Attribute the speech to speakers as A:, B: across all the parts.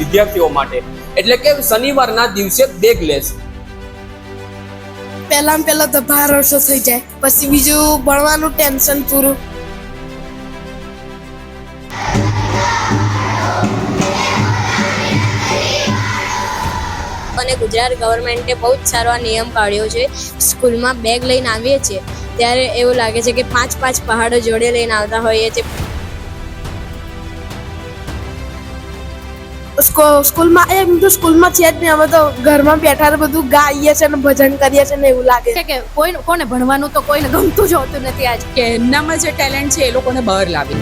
A: વિદ્યાર્થીઓ માટે. એટલે કે શનિવારના દિવસે બેગલેસ
B: પહેલા પહેલા તો બાર વર્ષો થઈ જાય પછી બીજું ભણવાનું ટેન્શન પૂરું.
C: અને ગુજરાત ગવર્મેન્ટે બહુ જ સારો આ નિયમ કાઢ્યો છે સ્કૂલમાં બેગ લઈને આવીએ છીએ ત્યારે એવું લાગે છે કે પાંચ પાંચ પહાડો જોડે લઈને આવતા હોઈએ છીએ.
B: સ્કૂલમાં એમ તો સ્કૂલમાં છે જ નહીં. અમે તો ઘરમાં બેઠા બધું ગાઈએ છે ને ભજન કરીએ છે ને એવું લાગે
D: છે. કે કોઈ કોને ભણવાનું તો કોઈને ગમતું જ હોતું નથી આજ. કે એમનામાં જે ટેલેન્ટ છે એ લોકોને બહાર લાવી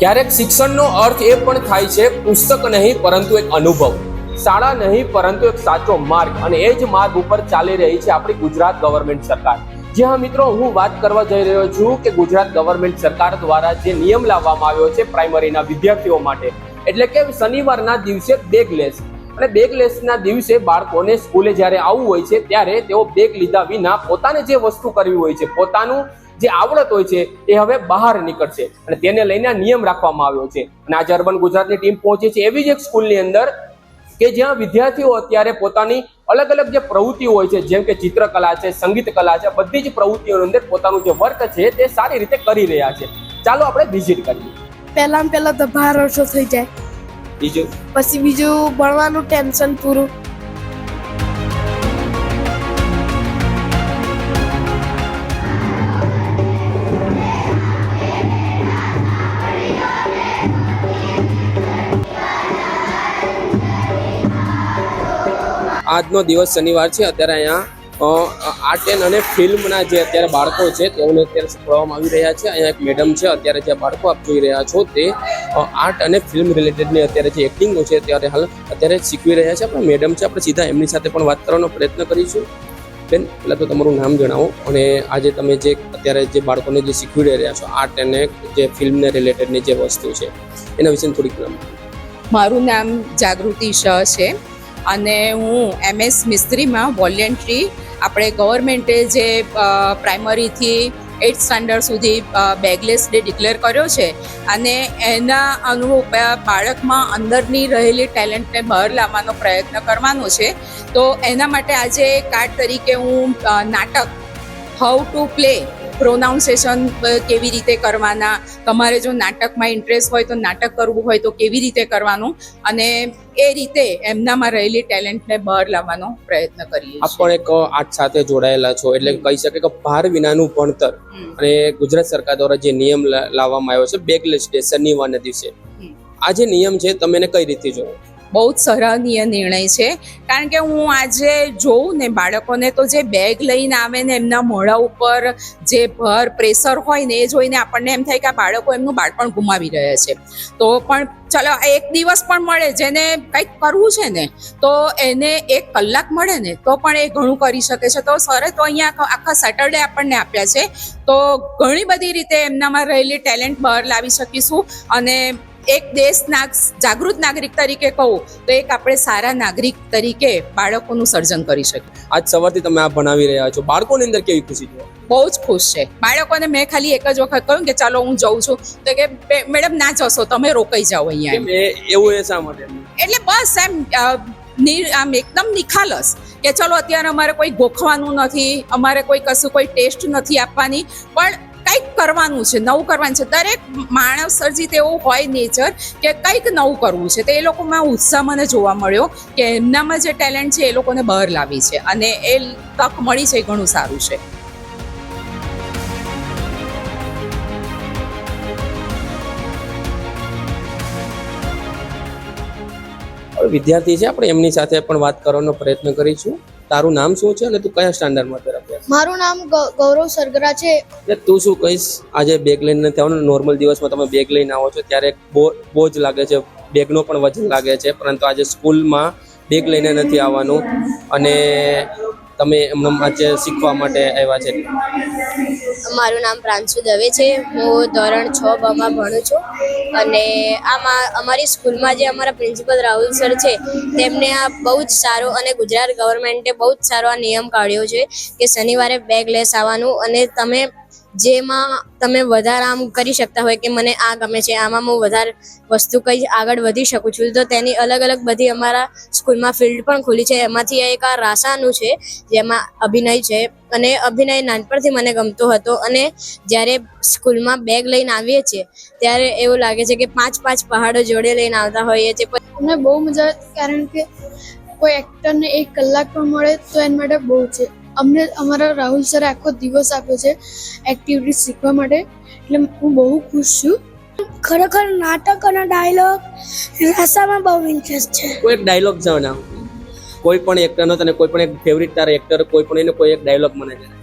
A: ક્યારેક શિક્ષણનો અર્થ એ પણ થાય છે પુસ્તક નહીં પરંતુ એક અનુભવ. શાળા નહીં પરંતુ એક સાચો માર્ગ. અને એ જ માર્ગ ઉપર ચાલી રહી છે આપણી ગુજરાત ગવર્મેન્ટ સરકાર. જી હા મિત્રો, હું વાત કરવા જઈ રહ્યો છું કે ગુજરાત ગવર્મેન્ટ સરકાર દ્વારા જે નિયમ લાવવામાં આવ્યો છે પ્રાઇમરીના વિદ્યાર્થીઓ માટે, એટલે કે શનિવારના દિવસે બેગલેસ. અને બેગલેસના દિવસે બાળકોને સ્કૂલે જ્યારે આવવું હોય છે, ત્યારે તેઓ બેગ લીધા વિના પોતાને જે વસ્તુ કરવી હોય છે, પોતાનું જે આવડત હોય છે, એ હવે બહાર નીકળશે. અને તેને લઈને નિયમ રાખવામાં આવ્યો છે. અને આજે અર્બન ગુજરાતની ટીમ પહોંચી છે, એવી જ એક સ્કૂલની અંદર કે જ્યાં વિદ્યાર્થીઓ અત્યારે પોતાની અલગ અલગ જે પ્રવૃત્તિઓ હોય છે જેમ કે ચિત્રકલા છે સંગીત કલા છે બધી જ પ્રવૃત્તિઓની અંદર પોતાનું જે વર્ક છે તે સારી રીતે કરી રહ્યા છે. ચાલો આપણે વિઝિટ કરીએ.
B: પહેલા પહેલા તો બાર વર્ષો થઈ જાય.
A: બીજું?
B: પછી બીજું ભણવાનું ટેન્શન પૂરું.
A: આજનો દિવસ શનિવાર છે. અત્યારે અહીંયા આર્ટ એન્ડ અને ફિલ્મના જે અત્યારે બાળકો છે, તેઓને અત્યારે શીખવાડવામાં આવી રહ્યા છે. અહીંયા એક મેડમ છે, અત્યારે જે બાળકો આપ જોઈ રહ્યા છો તે આર્ટ અને ફિલ્મ રિલેટેડની અત્યારે જે એક્ટિંગો છે ત્યારે હાલ અત્યારે શીખવી રહ્યા છે. આપણે મેડમ છે, આપણે સીધા એમની સાથે પણ વાત કરવાનો પ્રયત્ન કરીશું. બેન, પહેલાં તો તમારું નામ જણાવો અને આજે તમે જે અત્યારે જે બાળકોને જે શીખવી રહ્યા છો, આર્ટ અને જે ફિલ્મને રિલેટેડની જે વસ્તુ છે, એના વિશે થોડીક નામ
D: મારું નામ જાગૃતિ શાહ છે. અને હું એમએસ મિસ્ત્રીમાં વોલ્યન્ટ્રી આપણે ગવર્મેન્ટે જે પ્રાઇમરીથી એઇટ સ્ટાન્ડર્ડ સુધી બેગલેસ ડે ડિક્લેર કર્યો છે અને એના અનુરૂપ બાળકમાં અંદરની રહેલી ટેલેન્ટને બહાર લાવવાનો પ્રયત્ન કરવાનો છે. તો એના માટે આજે કાર્ડ તરીકે હું નાટક હાઉ ટુ પ્લે પ્રોનાઉન્સિએશન કેવી રીતે કરવાના? તમારે જો નાટકમાં ઇન્ટરેસ્ટ હોય તો નાટક કરવું હોય તો કેવી રીતે કરવાનું? અને એ રીતે એમનામાં રહેલી ટેલેન્ટને બહાર લાવવાનો પ્રયત્ન કરીએ
A: આપ પણ એક આર્ટ સાથે જોડાયેલા છો એટલે કહી શકે કે ભાર વિનાનું ભણતર. અને ગુજરાત સરકાર દ્વારા જે નિયમ લાવવામાં આવ્યો છે બેગલેસ ડે શનિવારના દિવસે. આ જે નિયમ છે તમે એને કઈ રીતે જોવો?
D: બહુ જ સરાહનીય નિર્ણય છે. કારણ કે હું આજે જોઉં ને બાળકોને તો જે બેગ લઈને આવે ને એમના મોઢા ઉપર જે ભર પ્રેશર હોય ને એ જોઈને આપણને એમ થાય કે આ બાળકો એમનું બાળપણ ગુમાવી રહ્યા છે. તો પણ ચલો એક દિવસ પણ મળે જેને કંઈક કરવું છે ને, તો એને એક કલાક મળે ને તો પણ એ ઘણું કરી શકે છે. તો સરે તો અહીંયા આખા- સેટરડે આપણને આપ્યા છે. તો ઘણી બધી રીતે એમનામાં રહેલી ટેલેન્ટ બહાર લાવી શકીશું અને એક દેશના જાગૃત નાગરિક તરીકે કહું તો એક આપણે સારા નાગરિક તરીકે બાળકોનું સર્જન કરી શકીએ.
A: આજ સવારથી તમે આ ભણાવી રહ્યા છો. બાળકોની અંદર કેવી ખુશી છે
D: બહુ જ ખુશ છે. બાળકોને મેં ખાલી એક જ વખત કહ્યું કે ચાલો હું જઉં છું. તો કે મેડમ ના જશો તમે રોકાઈ જાઓ અહીંયા.
A: એવું એ શા માટે?
D: એટલે બસ એમ આમ એકદમ નિખાલસ કે ચલો અત્યારે અમારે કોઈ ગોખવાનું નથી અમારે કોઈ કશું કોઈ ટેસ્ટ નથી આપવાની. પણ કંઈક કરવાનું છે, નવું કરવાનું છે. દરેક માણસ સર્જિત એવું હોય નેચર કે કંઈક નવું કરવું છે. તો એ લોકોમાં ઉત્સાહ મને જોવા મળ્યો કે એમનામાં જે ટેલેન્ટ છે એ લોકોને બહાર લાવી છે અને એ તક મળી છે ઘણું સારું છે.
A: વિદ્યાર્થી છે, આપણે એમની સાથે પણ વાત કરવાનો પ્રયત્ન કરીશું. તારું નામ શું છે અને તું કયા સ્ટાન્ડર્ડમાં
C: મારું નામ ગૌરવ સરગરા છે.
A: તું શું કહીશ? આજે બેગ લઈને નથી આવવાનું નોર્મલ દિવસમાં તમે બેગ લઈને આવો છો, ત્યારે બોજ લાગે છે. બેગનો પણ વજન લાગે છે, પરંતુ આજે સ્કૂલમાં બેગ લઈને નથી આવવાનું. અને તમે એમનો આજે શીખવા માટે આવ્યા છે?
C: મારું નામ પ્રાંશુ દવે છે. હું ધોરણ છ બમાં ભણું છું. અને આમાં અમારી સ્કૂલમાં જે અમારા પ્રિન્સિપલ રાહુલ સર છે, તેમને આ બહુ જ સારો અને ગુજરાત ગવર્મેન્ટે બહુ જ સારો આ નિયમ કાઢ્યો છે કે શનિવારે બેગ લેસ આવવાનું અને તમે જેમાં તમે વધારે આમ કરી શકતા હોય કે મને આ ગમે છે, આમાં હું વધારે વસ્તુ કઈ આગળ વધી શકું છું. તો તેની અલગ અલગ બધી અમારા સ્કૂલમાં ફિલ્ડ પણ ખુલી છે. એમાંથી એક આ રાસાનું છે, જેમાં અભિનય છે. અને અભિનય નાનપણથી મને ગમતો હતો અને જ્યારે સ્કૂલમાં બેગ લઈને આવીએ છીએ, ત્યારે એવું લાગે છે કે પાંચ પાંચ પહાડો જોડે લઈને આવતા હોઈએ છીએ.
E: અમને બહુ મજા કારણ કે કોઈ એક્ટરને એક કલાક પણ મળે તો એના માટે બહુ છે. અમને અમારા રાહુલ સરે આખો દિવસ આપ્યો છે એક્ટિવિટી શીખવા માટે એટલે હું બહુ ખુશ છું
B: ખરેખર નાટક અને ડાયલોગ રાસામાં બહુ ઇન્ટરેસ્ટ છે
A: કોઈ એક ડાયલોગ જણાવ કોઈ પણ એક્ટરનો તને કોઈ પણ એક ફેવરિટ તારા એક્ટર કોઈ પણ એનો કોઈ એક ડાયલોગ મને જણાવ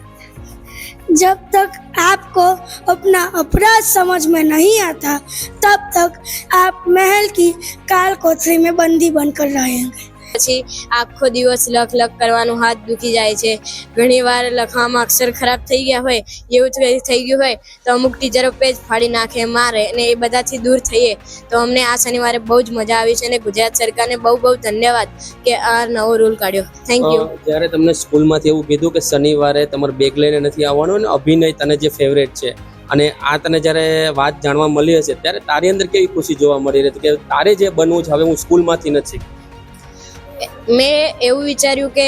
B: जब तक आपको अपना अपराध समझ में नहीं आता तब तक आप महल की काल कोठरी में बंदी बनकर रहेंगे
C: પછી આખો દિવસ લખ લખ કરવાનું હાથ દુખી જાય છે. ઘણીવાર લખવામાં અક્ષર ખરાબ થઈ ગયા હોય, એવું થઈ ગયું હોય, તો અમુક ટીચરો પેજ ફાડી નાખે, મારે અને એ બધાથી દૂર થઈએ. તો અમને આ શનિવારે બહુ જ મજા આવી છે અને ગુજરાત સરકારને બહુ બહુ ધન્યવાદ કે આ નવો રૂલ કાઢ્યો. થેન્ક યુ
A: જ્યારે તમને સ્કૂલમાંથી એવું કીધું કે શનિવારે તમારે બેગ લઈને નથી આવવાનું, અને અભિનય તને જે ફેવરેટ છે, અને આ તને જ્યારે વાત જાણવા મળી હશે, ત્યારે તારી અંદર કેવી ખુશી જોવા મળી રહી? કે તારે જે બનવું છે, હવે હું સ્કૂલમાંથી નથી.
C: મેં એવું વિચાર્યું કે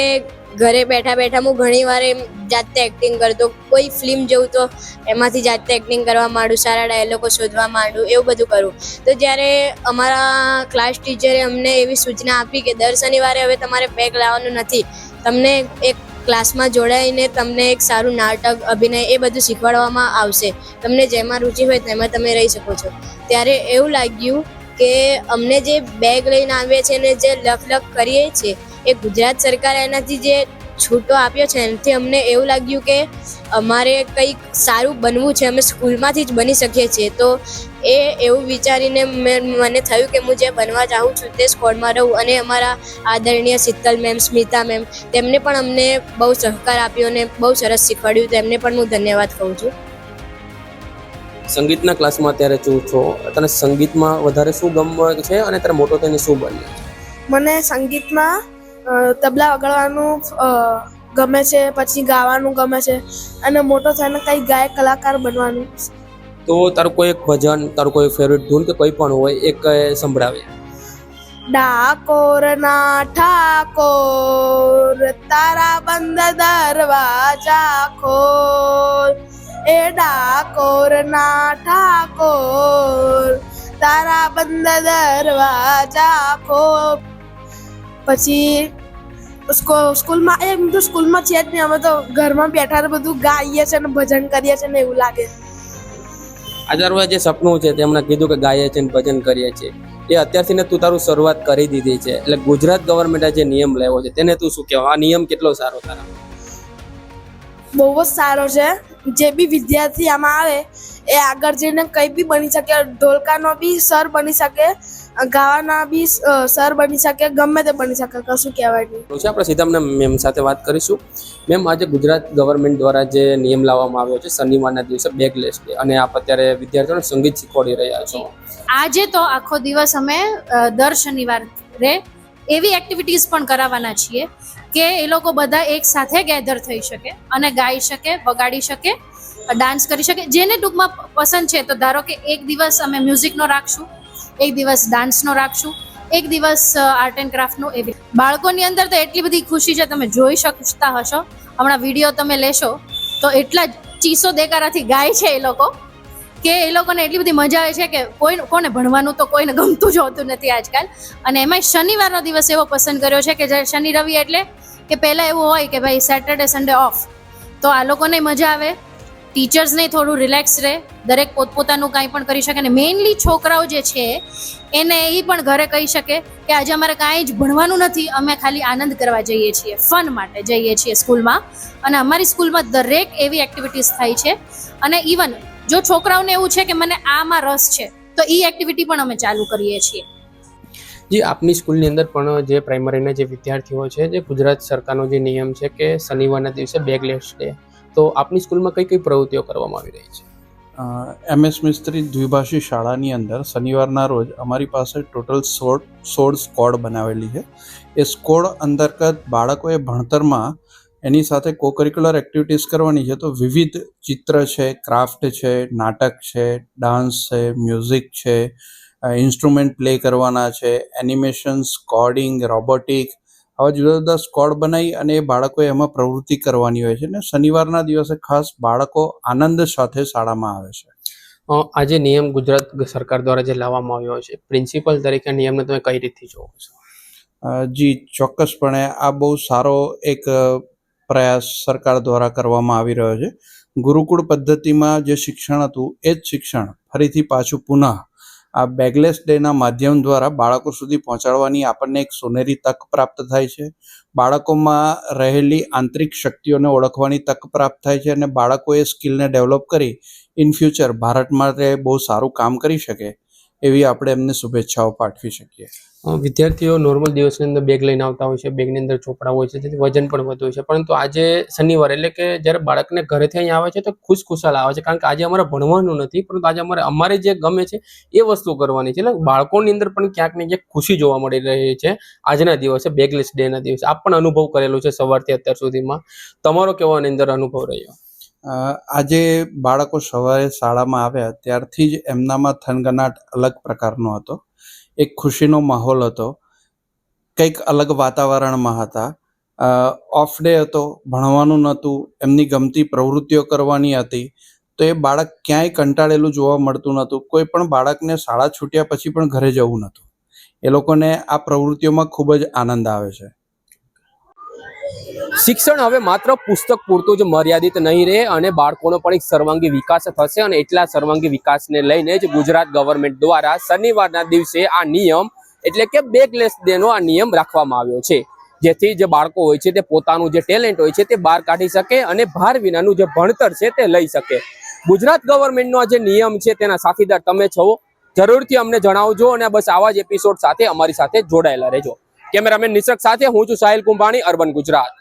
C: ઘરે બેઠા બેઠા હું ઘણી વાર એમ જાતે એક્ટિંગ કરતો. કોઈ ફિલ્મ જોઉં તો એમાંથી જાતે એક્ટિંગ કરવા માંડું, સારા ડાયલોગો શોધવા માંડું, એવું બધું કરું. તો જ્યારે અમારા ક્લાસ ટીચરે અમને એવી સૂચના આપી કે દર શનિવારે હવે તમારે બેગ લાવવાનું નથી. તમને એક ક્લાસમાં જોડાઈને તમને એક સારું નાટક, અભિનય એ બધું શીખવાડવામાં આવશે. તમને જેમાં રુચિ હોય તેમાં તમે રહી શકો છો. ત્યારે એવું લાગ્યું કે અમને જે બેગ લઈને આવીએ છીએ ને જે લખ લખ કરીએ છીએ, એ ગુજરાત સરકારે એનાથી જે છૂટો આપ્યો છે, એનાથી અમને એવું લાગ્યું કે અમારે કંઈક સારું બનવું છે, અમે સ્કૂલમાંથી જ બની શકીએ છીએ. તો એ એવું વિચારીને મને થયું કે હું જે બનવા ચાહું છું તે સ્કોડમાં રહું અને અમારા આદરણીય શીતલ મેમ, સ્મિતા મેમ, તેમને પણ અમને બહુ સહકાર આપ્યો અને બહુ સરસ શીખવાડ્યું, તેમને પણ હું ધન્યવાદ કહું છું.
A: સંગીતના ક્લાસમાં અત્યારે તું છો. તને સંગીતમાં વધારે શું ગમે છે અને તારે મોટો થઈને શું બન્યું
B: મને સંગીતમાં તબલા વગાડવાનું ગમે છે પછી ગાવાનું ગમે છે અને મોટો થઈને કંઈ ગાયક કલાકાર બનવાનું.
A: તો તારું કોઈ એક ભજન તારું કોઈ ફેવરિટ ધૂન કે કોઈ પણ હોય એક સંભળાવે.
B: ડાકોર ના ઠાકોર તારા બંધ દરવાજા ખોલ. એ ડાકોર ના ઠાકોર, તારા બંધ દરવાજા ખો પછી સ્કૂલમાં, એમ તો સ્કૂલમાં છે જ નહીં, અમે તો ઘરમાં બેઠા બધું ગાઈએ છે ને ભજન કરીએ છે ને એવું લાગે.
A: આચાર્ય જે સપનું છે તેમણે કીધું કે ગાઈએ છે ને ભજન કરીએ છીએ. એ અત્યારથી ને તું તારું શરૂઆત કરી દીધી છે. એટલે ગુજરાત ગવર્મેન્ટે જે નિયમ લેવો છે, તેને તું શું કહેવા આ નિયમ કેટલો સારો તારા?
B: બહુ જ સારો છે. જે બી વિદ્યાર્થી આમાં આવે એ આગળ જઈને કંઈ બી બની શકે ઢોલકાનો બી સર બની શકે ગાવાના બી સર બની શકે ગમે તે બની શકે કશું કહેવાય નહીં.
A: છે આપણે સીધા મેમ સાથે વાત કરીશું. મેમ આજે ગુજરાત ગવર્મેન્ટ દ્વારા જે નિયમ લાવવામાં આવ્યો છે શનિવારના દિવસે બેગલેસ ડે અને આપ અત્યારે વિદ્યાર્થીઓને સંગીત શીખવાડી રહ્યા છો.
F: આજે તો આખો દિવસ અમે દર શનિવારે એવી એક્ટિવિટીઝ પણ કરાવવાના છીએ કે એ લોકો બધા એક સાથે ગેધર થઈ શકે અને ગાઈ શકે, વગાડી શકે ડાન્સ કરી શકે. જેને ટૂંકમાં પસંદ છે, તો ધારો કે એક દિવસ અમે મ્યુઝિકનો રાખશું, એક દિવસ ડાન્સનો રાખશું, એક દિવસ આર્ટ એન્ડ ક્રાફ્ટનો એવી બાળકોની અંદર તો એટલી બધી ખુશી છે, તમે જોઈ શકતા હશો. હમણાં વીડિયો તમે લેશો, તો એટલા ચીસો દેકારાથી ગાય છે એ લોકો. કે એ લોકોને એટલી બધી મજા આવે છે કે કોઈ કોને ભણવાનું તો કોઈને ગમતું જ હોતું નથી આજકાલ. અને એમાંય શનિવારનો દિવસ એવો પસંદ કર્યો છે કે જે શનિ રવિ એટલે કે પહેલાં એવું હોય કે ભાઈ સેટરડે સન્ડે ઓફ તો આ લોકોને મજા આવે. ટીચર્સને થોડું રિલેક્સ રહે. દરેક પોતપોતાનું કાંઈ પણ કરી શકે. અને મેઇનલી છોકરાઓ જે છે, એને એ પણ ઘરે કહી શકે કે આજે અમારે કાંઈ જ ભણવાનું નથી. અમે ખાલી આનંદ કરવા જઈએ છીએ. ફન માટે જઈએ છીએ સ્કૂલમાં. અને અમારી સ્કૂલમાં દરેક એવી એક્ટિવિટીઝ થાય છે. અને ઇવન જો છોકરાઓને એવું છે કે મને આમાં રસ છે તો એ એક્ટિવિટી પણ અમે ચાલુ કરીએ છીએ.
A: જે આપની સ્કૂલની અંદર પણ જે પ્રાઇમરીના જે વિદ્યાર્થીઓ છે જે ગુજરાત સરકારનો જે નિયમ છે કે શનિવારના દિવસે બેગલેસ ડે તો આપની સ્કૂલમાં કઈ કઈ પ્રવૃત્તિઓ કરવામાં આવી રહી છે?
G: એમ એસ મિસ્ત્રી દ્વિભાષી શાળાની અંદર શનિવારના રોજ અમારી પાસે ટોટલ સોળ સોળ સ્કોડ બનાવેલી છે. એ સ્કોડ અંતર્ગત બાળકોએ ભણતરમાં એની સાથે કોકરિક્યુલર એક્ટિવિટીઝ કરવાની છે તો વિવિધ ચિત્ર છે ક્રાફ્ટ છે નાટક છે ડાન્સ છે મ્યુઝિક છે ઇન્સ્ટ્રુમેન્ટ પ્લે કરવાના છે એનિમેશન્સ કોડિંગ રોબોટિક આવા જુદા જુદા સ્કોડ બનાવી અને એ બાળકોએ એમાં પ્રવૃત્તિ કરવાની હોય છે ને શનિવારના દિવસે ખાસ બાળકો આનંદ સાથે શાળામાં આવે છે.
A: આ જે નિયમ ગુજરાત સરકાર દ્વારા જે લાવવામાં આવ્યો છે પ્રિન્સિપલ તરીકે નિયમને તમે કઈ રીતથી જોવો છો?
G: જી ચોક્કસપણે આ બહુ સારો એક પ્રયાસ સરકાર દ્વારા કરવામાં આવી રહ્યો છે. ગુરુકુળ પદ્ધતિમાં જે શિક્ષણ હતું, એ જ શિક્ષણ ફરીથી પાછું પુનઃ આ બેગલેસ ડેના માધ્યમ દ્વારા બાળકો સુધી પહોંચાડવાની આપણને એક સોનેરી તક પ્રાપ્ત થાય છે. બાળકોમાં રહેલી આંતરિક શક્તિઓને ઓળખવાની તક પ્રાપ્ત થાય છે અને બાળકો એ સ્કિલને ડેવલપ કરી, ઇન ફ્યુચર ભારત માટે બહુ સારું કામ કરી શકે. એવી આપણે એમને શુભેચ્છાઓ પાઠવી શકીએ.
A: વિદ્યાર્થીઓ નોર્મલ દિવસની અંદર બેગ લઈને આવતા હોય છે બેગની અંદર ચોપડા હોય છે, તેથી વજન પણ વધુ છે. પરંતુ આજે શનિવાર એટલે કે જ્યારે બાળકને ઘરેથી અહીં આવે છે તો ખુશ ખુશાલ આવે છે, કારણ કે આજે અમારે ભણવાનું નથી, પરંતુ આજે અમારે અમારે જે ગમે છે એ વસ્તુ કરવાની છે. એટલે બાળકોની અંદર પણ ક્યાંક ને ક્યાંક ખુશી જોવા મળી રહી છે આજના દિવસે બેગલેસ ડેના દિવસે. આપ પણ અનુભવ કરેલો છે સવારથી અત્યાર સુધીમાં. તમારો કેવો અંદર અનુભવ રહ્યો?
G: આજે બાળકો સવારે શાળામાં આવ્યા ત્યારથી જ એમનામાં થનગનાટ અલગ પ્રકારનો હતો. એક ખુશીનો માહોલ હતો. કંઈક અલગ વાતાવરણમાં હતા. ઓફ ડે હતો, ભણવાનું નહોતું, એમની ગમતી પ્રવૃત્તિઓ કરવાની હતી. તો એ બાળક ક્યાંય કંટાળેલું જોવા મળતું નહોતું. કોઈ પણ બાળકને શાળા છૂટ્યા પછી પણ ઘરે જવું નહોતું. એ લોકોને આ પ્રવૃત્તિઓમાં ખૂબ જ આનંદ આવે છે.
A: શિક્ષણ હવે માત્ર પુસ્તક પૂરતું જ મર્યાદિત નહીં રહે અને બાળકોનો પણ એક સર્વાંગી વિકાસ થશે અને એટલા સર્વાંગી વિકાસને લઈને જ ગુજરાત ગવર્મેન્ટ દ્વારા શનિવારના દિવસે આ નિયમ એટલે કે બેગલેસ ડેનો આ નિયમ રાખવામાં આવ્યો છે. જેથી જે બાળકો હોય છે તે પોતાનું જે ટેલેન્ટ હોય છે તે બહાર કાઢી શકે અને ભાર વિનાનું જે ભણતર છે તે લઈ શકે. ગુજરાત ગવર્મેન્ટનો જે નિયમ છે તેના સાથીદાર તમે છો. જરૂરથી અમને જણાવજો અને બસ આવા જ એપિસોડ સાથે અમારી સાથે જોડાયેલા રહેજો. કેમેરામેન નિશક સાથે હું છું સાહિલ કુંભાણી અર્બન ગુજરાત.